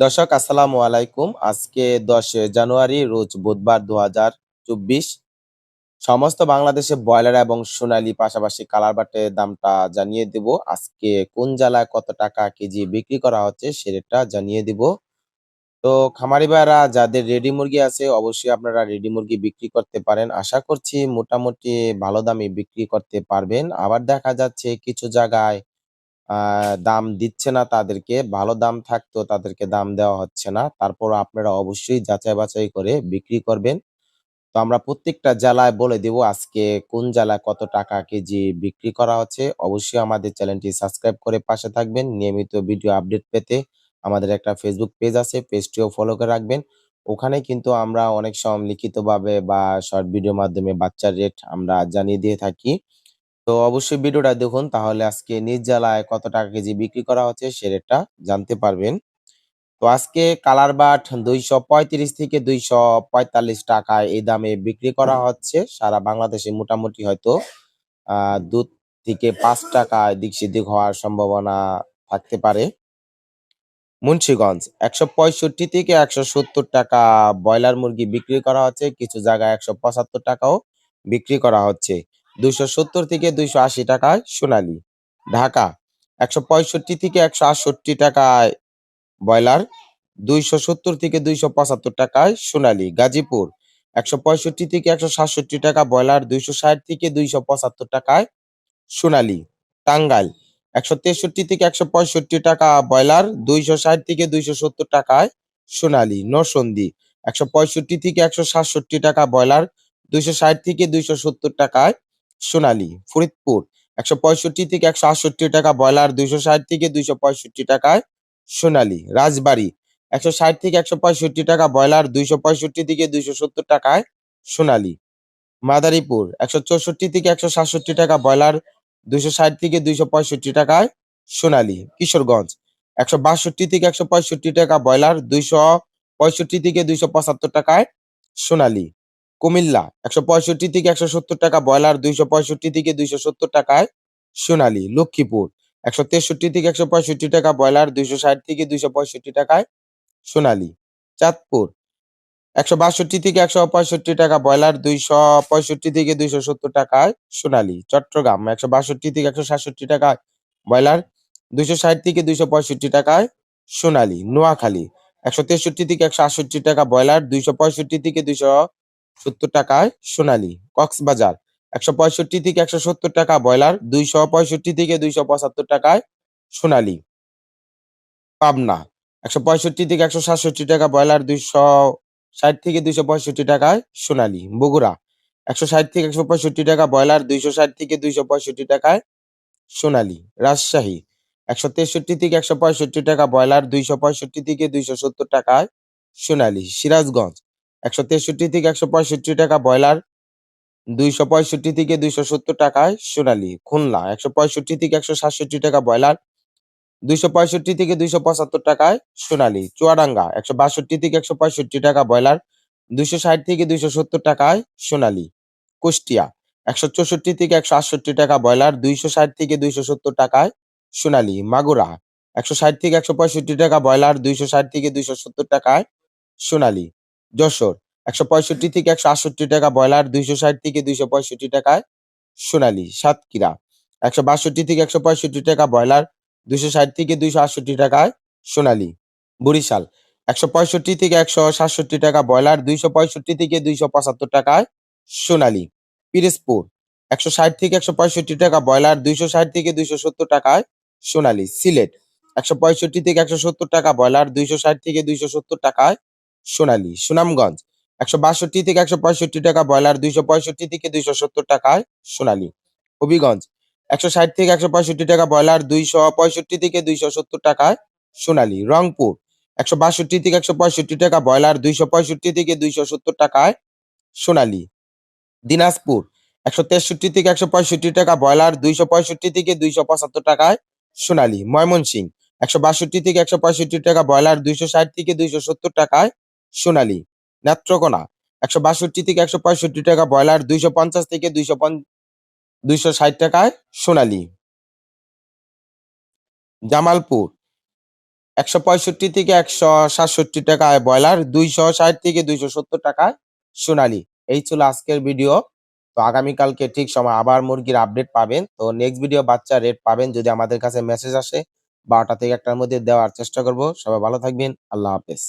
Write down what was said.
দর্শক, আসসালামু আলাইকুম। আজকে দশে জানুয়ারি, রোজ বুধবার দু হাজার চব্বিশ। সমস্ত বাংলাদেশে ব্রয়লার এবং সোনালি পাশাপাশি কালার বাটের দামটা জানিয়ে দেব। আজকে কোন জেলায় কত টাকা কেজি বিক্রি করা হচ্ছে সেটা জানিয়ে দিব। তো খামারি ভাইরা যাদের রেডি মুরগি আছে, অবশ্যই আপনারা রেডি মুরগি বিক্রি করতে পারেন। আশা করছি মোটামুটি ভালো দামে বিক্রি করতে পারবেন। আবার দেখা যাচ্ছে কিছু জায়গায় দাম দিচ্ছে না তাদেরকে, ভালো দাম থাকতো তাদেরকে দাম দেওয়া হচ্ছে না। তারপর আপনারা অবশ্যই যাচাই বাছাই করে বিক্রি করবেন। তো আমরা প্রত্যেকটা জেলায় বলে দেব আজকে কোন জেলায় কত টাকা কেজি বিক্রি করা হচ্ছে। অবশ্যই আমাদের চ্যানেলটি সাবস্ক্রাইব করে পাশে থাকবেন। নিয়মিত ভিডিও আপডেট পেতে আমাদের একটা ফেসবুক পেজ আছে পেজটিও ফলো করে রাখবেন। ওখানে কিন্তু আমরা অনেক সময় লিখিতভাবে বা শর্ট ভিডিওর মাধ্যমে বাচ্চার রেট আমরা জানিয়ে দিয়ে থাকি। তো অবশ্যই ভিডিওটা দেখুন, তাহলে আজকে নিজ কত টাকা কেজি বিক্রি করা হচ্ছে সে রেটটা জানতে পারবেন। তো আজকে কালার বাট দুইশো পঁয়ত্রিশ থেকে দুইশো পঁয়তাল্লিশ টাকায় এই দামে বিক্রি করা হচ্ছে। সারা বাংলাদেশে মোটামুটি হয়তো দুধ থেকে পাঁচ টাকা এদিক সেদিক হওয়ার সম্ভাবনা থাকতে পারে। মুন্সিগঞ্জ, একশো পঁয়ষট্টি থেকে একশো সত্তর টাকা ব্রয়লার মুরগি বিক্রি করা হচ্ছে। কিছু জায়গায় একশো পঁচাত্তর টাকাও বিক্রি করা হচ্ছে। দুইশো সত্তর থেকে দুইশো আশি টাকায় সোনালী। ঢাকা, একশো পঁয়ষট্টি থেকে একশো আটষট্টি টাকায় ব্রয়লার, দুইশো সত্তর থেকে দুইশো পঁচাত্তর টাকায় সোনালী। গাজীপুর, একশো পঁয়ষট্টি থেকে একশো সাতষট্টি টাকা ব্রয়লার, দুইশো ষাট থেকে দুইশো পঁচাত্তর টাকায় সোনালী। টাঙ্গাইল, একশো তেষট্টি থেকে একশো পঁয়ষট্টি টাকা ব্রয়লার, দুইশো ষাট থেকে দুইশো সত্তর টাকায় সোনালী। নরসন্দী, একশো পঁয়ষট্টি থেকে একশো সাতষট্টি টাকা ব্রয়লার, দুইশো ষাট থেকে দুইশো সত্তর টাকায় সোনালী, ফরিদপুর, একশো পঁয়ষট্টি থেকে একশো আটষট্টি টাকা, ব্রয়লার দুইশো ষাট থেকে দুইশো পঁয়ষট্টি টাকায় সোনালী, রাজবাড়ি, একশো ষাট থেকে একশো পঁয়ষট্টি টাকা, ব্রয়লার দুইশো পঁয়ষট্টি থেকে দুইশো সত্তর টাকায় সোনালী। মাদারীপুর, একশো চৌষট্টি থেকে একশো সাতষট্টি টাকা, ব্রয়লার দুইশো ষাট থেকে দুইশো পঁয়ষট্টি টাকায় সোনালী। কিশোরগঞ্জ, একশো বাষট্টি থেকে একশো পঁয়ষট্টি টাকা, ব্রয়লার দুইশো পঁয়ষট্টি থেকে দুইশো পঁচাত্তর টাকায় সোনালী। কুমিল্লা, একশো পঁয়ষট্টি থেকে একশো সত্তর টাকা, ব্রয়লার দুইশো পঁয়ষট্টি থেকে দুইশো সত্তর টাকায় সোনালী, লক্ষ্মীপুর, একশো তেষট্টি থেকে একশো পঁয়ষট্টি টাকা, ব্রয়লার দুইশো ষাট থেকে দুইশো পঁয়ষট্টি টাকায় সোনালী, চাঁদপুর, একশো বাষট্টি থেকে একশো পঁয়ষট্টি টাকা, ব্রয়লার দুইশো পঁয়ষট্টি থেকে দুইশো সত্তর টাকায় সোনালী, চট্টগ্রাম, একশো বাষট্টি থেকে একশো সাতষট্টি টাকায় ব্রয়লার দুইশো ষাট থেকে দুইশো পঁয়ষট্টি টাকায় সোনালী, নোয়াখালী, একশো তেষট্টি থেকে একশো আটষট্টি টাকা, ব্রয়লার দুইশো পঁয়ষট্টি থেকে দুইশো সত্তর টাকায় সোনালী, কক্সবাজার। একশো পঁয়ষট্টি থেকে একশো সত্তর টাকা ব্রয়লার, দুইশো পঁয়ষট্টি থেকে দুইশো পঁচাত্তর টাকায় সোনালী। পাবনা, একশো পঁয়ষট্টি থেকে একশো সাতষট্টি টাকা ব্রয়লার, দুইশো ষাট থেকে দুইশো পঁয়ষট্টি টাকায় সোনালী। বগুড়া, একশো ষাট থেকে একশো পঁয়ষট্টি টাকা ব্রয়লার, দুইশো ষাট থেকে দুইশো পঁয়ষট্টি টাকায় সোনালী। রাজশাহী, একশো তেষট্টি থেকে একশো পঁয়ষট্টি টাকা ব্রয়লার, দুইশো পঁয়ষট্টি থেকে দুইশো সত্তর টাকায় সোনালী। সিরাজগঞ্জ একশো তেষট্টি থেকে একশো পঁয়ষট্টি টাকা ব্রয়লার, দুইশো পঁয়ষট্টি থেকে দুইশো সত্তর টাকায় সোনালি খুলনা, একশো পঁয়ষট্টি থেকে একশো সাতষট্টি টাকা ব্রয়লার, দুইশো পঁয়ষট্টি থেকে দুইশো পঁচাত্তর টাকায় সোনালি চুয়াডাঙ্গা, একশো বাষট্টি থেকে একশো পঁয়ষট্টি টাকা ব্রয়লার, দুইশো ষাট থেকে দুইশো সত্তর টাকায় সোনালি কুষ্টিয়া, একশো চৌষট্টি থেকে একশো আটষট্টি টাকা ব্রয়লার, দুইশো ষাট থেকে দুইশো সত্তর টাকায় সোনালি মাগুরা, একশো ষাট থেকে একশো পঁয়ষট্টি টাকা ব্রয়লার, দুইশো ষাট থেকে দুইশো সত্তর টাকায় সোনালী যশোর। একশো পঁয়ষট্টি থেকে একশো আটষট্টি টাকা ব্রয়লার, দুইশো ষাট থেকে দুইশো পঁয়ষট্টি টাকায় সোনালী সাতক্ষীরা। একশো বাষট্টি থেকে একশো পঁয়ষট্টি টাকা ব্রয়লার, দুইশো ষাট থেকে দুইশো আটষট্টি টাকায় সোনালী বরিশাল। একশো পঁয়ষট্টি থেকে একশো সাতষট্টি টাকা ব্রয়লার, দুইশো পঁয়ষট্টি থেকে দুইশো পঁচাত্তর টাকায় সোনালী পিরোজপুর। একশো ষাট থেকে একশো পঁয়ষট্টি টাকা ব্রয়লার, দুইশো ষাট থেকে দুইশো সত্তর টাকায় সোনালী সিলেট। একশো পঁয়ষট্টি থেকে একশো সত্তর টাকা ব্রয়লার, দুইশো ষাট থেকে দুইশো সত্তর টাকায় সোনালী, সুনামগঞ্জ। একশো বাষট্টি থেকে একশো পঁয়ষট্টি টাকা, ব্রয়লার দুইশো পঁয়ষট্টি থেকে দুইশো সত্তর টাকায় সোনালী। হবিগঞ্জ, একশো ষাট থেকে একশো পঁয়ষট্টি টাকা, ব্রয়লার দুইশো পঁয়ষট্টি থেকে দুইশো সত্তর টাকায় সোনালী। রংপুর, একশো বাষট্টি থেকে একশো পঁয়ষট্টি টাকা, ব্রয়লার দুইশো পঁয়ষট্টি থেকে দুইশো সত্তর টাকায় সোনালী। দিনাজপুর, একশো তেষট্টি থেকে একশো পঁয়ষট্টি টাকা, ব্রয়লার দুইশো পঁয়ষট্টি থেকে দুইশো পঁচাত্তর টাকায় সোনালী। ময়মনসিং একশো বাষট্টি থেকে একশো পঁয়ষট্টি টাকা, ব্রয়লার দুইশো ষাট থেকে দুইশো সত্তর টাকায় সোনালী, নেত্রকোনা, একশো বাষট্টি থেকে একশো পঁয়ষট্টি টাকা, ব্রয়লার দুইশো পঞ্চাশ থেকে দুইশো দুইশো ষাট টাকায় সোনালী। জামালপুর, একশো পঁয়ষট্টি থেকে একশো সাতষট্টি টাকায় ব্রয়লার, দুইশো ষাট থেকে দুইশো সত্তর টাকায় সোনালি। এই ছিল আজকের ভিডিও। তো আগামীকালকে ঠিক সময় আবার মুরগির আপডেট পাবেন। তো নেক্সট ভিডিও বাচ্চা রেট পাবেন যদি আমাদের কাছে মেসেজ আসে। বারোটা থেকে একটার মধ্যে দেওয়ার চেষ্টা করব। সবাই ভালো থাকবেন। আল্লাহ হাফেজ।